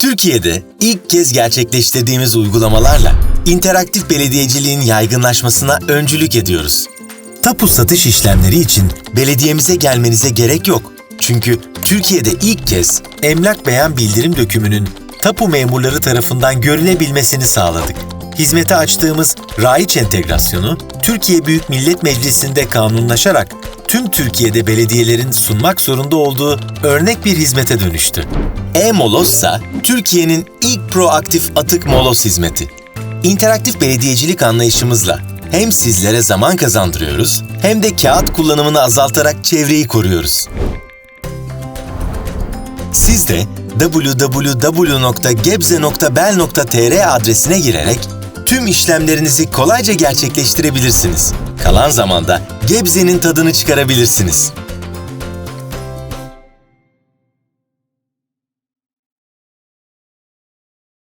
Türkiye'de ilk kez gerçekleştirdiğimiz uygulamalarla interaktif belediyeciliğin yaygınlaşmasına öncülük ediyoruz. Tapu satış işlemleri için belediyemize gelmenize gerek yok. Çünkü Türkiye'de ilk kez emlak beyan bildirim dökümünün tapu memurları tarafından görülebilmesini sağladık. Hizmete açtığımız Raiç entegrasyonu, Türkiye Büyük Millet Meclisi'nde kanunlaşarak tüm Türkiye'de belediyelerin sunmak zorunda olduğu örnek bir hizmete dönüştü. E-Molos ise Türkiye'nin ilk proaktif atık molos hizmeti. İnteraktif belediyecilik anlayışımızla hem sizlere zaman kazandırıyoruz hem de kağıt kullanımını azaltarak çevreyi koruyoruz. Siz de www.gebze.bel.tr adresine girerek tüm işlemlerinizi kolayca gerçekleştirebilirsiniz. Kalan zamanda Gebze'nin tadını çıkarabilirsiniz.